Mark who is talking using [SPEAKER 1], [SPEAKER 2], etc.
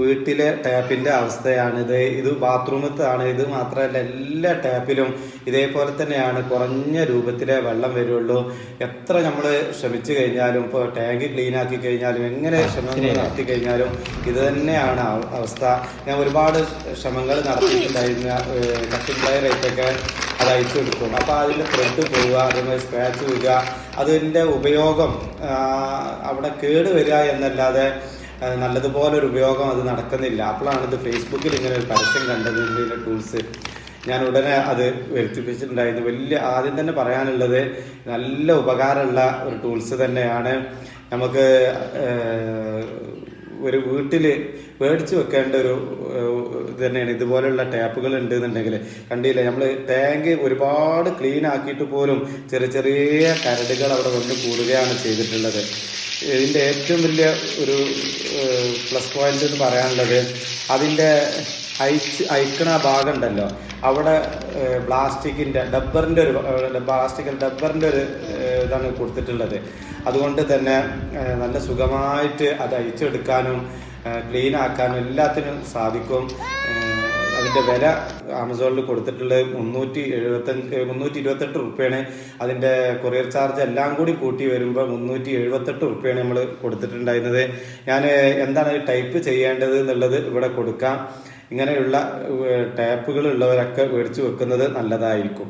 [SPEAKER 1] വീട്ടിലെ ടാപ്പിന്റെ അവസ്ഥയാണിത്. ഇത് ബാത്റൂമത്താണ് ഇത് മാത്രമല്ല എല്ലാ ടാപ്പിലും ഇതേപോലെ തന്നെയാണ്. കുറഞ്ഞ രൂപത്തിലെ വെള്ളം വരുള്ളൂ. എത്ര നമ്മൾ ശ്രമിച്ചു കഴിഞ്ഞാലും ഇപ്പോൾ ടാങ്ക് ക്ലീൻ ആക്കി കഴിഞ്ഞാലും എങ്ങനെ ശ്രമങ്ങൾ നടത്തി കഴിഞ്ഞാലും ഇത് തന്നെയാണ് അവസ്ഥ. ഞാൻ ഒരുപാട് ശ്രമങ്ങൾ നടത്തിയിട്ടുണ്ടായിരുന്ന കട്ടിംഗ് പ്ലെയർ ആയിട്ടൊക്കെ അത് അയച്ചു കൊടുക്കും. അപ്പോൾ അതിന്റെ ത്രെഡ് പോവുക അതേമാതിരി സ്ക്രാച്ച് വീഴുക അതിന്റെ ഉപയോഗം അവിടെ കേട് വരിക എന്നല്ലാതെ നല്ലതുപോലെ ഒരു ഉപയോഗം അത് നടക്കുന്നില്ല. അപ്പോഴാണ് ഇത് ഫേസ്ബുക്കിൽ ഇങ്ങനെ ഒരു പരസ്യം കണ്ടത് ഇതിന്റെ ടൂൾസ് ഞാൻ ഉടനെ അത് വരുത്തിപ്പിച്ചിട്ടുണ്ടായിരുന്നു വലിയ ആദ്യം തന്നെ പറയാനുള്ളത് നല്ല ഉപകാരമുള്ള ഒരു ടൂൾസ് തന്നെയാണ്. നമുക്ക് ഒരു വീട്ടിൽ മേടിച്ച് വെക്കേണ്ട ഒരു ഇത് തന്നെയാണ്. ഇതുപോലെയുള്ള ടാപ്പുകൾ ഉണ്ട് എന്നുണ്ടെങ്കിൽ കണ്ടില്ലേ നമ്മൾ ടാങ്ക് ഒരുപാട് ക്ലീൻ ആക്കിയിട്ട് പോലും ചെറിയ ചെറിയ കരടുകൾ അവിടെ വന്ന് കൂടുകയാണ് ചെയ്തിട്ടുള്ളത്. ഇതിന്റെ ഏറ്റവും വലിയ ഒരു പ്ലസ് പോയിന്റ് എന്ന് പറയാനുള്ളത് അതിന്റെ അയച്ച് അയക്കണ ഭാഗം ഉണ്ടല്ലോ അവിടെ പ്ലാസ്റ്റിക്കിന്റെ ഡബ്ബറിന്റെ ഒരു പ്ലാസ്റ്റിക്കൽ ഡബ്ബറിന്റെ ഒരു ഇതാണ് കൊടുത്തിട്ടുള്ളത്. അതുകൊണ്ട് തന്നെ നല്ല സുഖമായിട്ട് അത് അയച്ചെടുക്കാനും ക്ലീൻ ആക്കാനും എല്ലാത്തിനും സാധിക്കും. അതിന്റെ വില ആമസോണിൽ കൊടുത്തിട്ടുള്ളത് മുന്നൂറ്റി എഴുപത്തഞ്ച് മുന്നൂറ്റി ഇരുപത്തെട്ട് റുപ്യാണ്. അതിന്റെ കൊറിയർ ചാർജ് എല്ലാം കൂടി കൂട്ടി വരുമ്പോൾ മുന്നൂറ്റി എഴുപത്തെട്ട് റുപ്യാണ് നമ്മൾ കൊടുത്തിട്ടുണ്ടായിരുന്നത്. ഞാൻ എന്താണ് ടൈപ്പ് ചെയ്യേണ്ടത് എന്നുള്ളത് ഇവിടെ കൊടുക്കാം. ഇങ്ങനെയുള്ള ടാപ്പുകൾ ഉള്ളവരൊക്കെ മേടിച്ചു വെക്കുന്നത് നല്ലതായിരിക്കും.